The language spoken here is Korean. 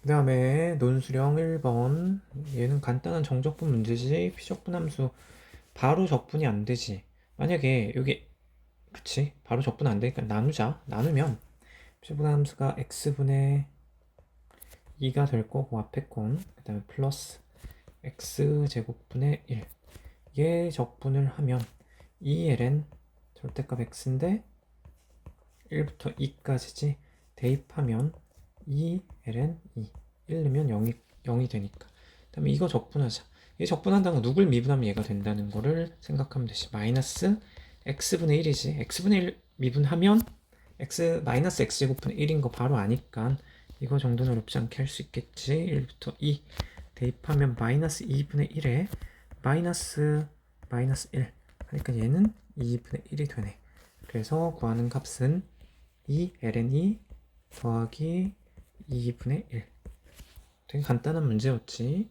그 다음에 논수령 1번. 얘는 간단한 정적분 문제지. 피적분 함수. 바로 적분이 안 되지. 만약에 여기, 그치. 바로 적분 안 되니까 나누자. 나누면 피적분 함수가 x분의 2가 될 거고, 앞에 건. 그 다음에 플러스 x제곱분의 1. 얘 적분을 하면 2ln 절대값 x인데 1부터 2까지지. 대입하면 2ln 2 1 넣으면 0이, 0이 되니까. 그 다음에 이거 적분하자. 이 적분한다는 건 누굴 미분하면 얘가 된다는 거를 생각하면 되지. 마이너스 x분의 1이지. x분의 1 미분하면 x 마이너스 x제곱분의 1인 거 바로 아니까 이거 정도는 어렵지 않게 할 수 있겠지. 1부터 2 대입하면 마이너스 2분의 1에 마이너스 마이너스 1 하니까 얘는 2분의 1이 되네. 그래서 구하는 값은 2ln2 더하기 2분의 1 되게 간단한 문제였지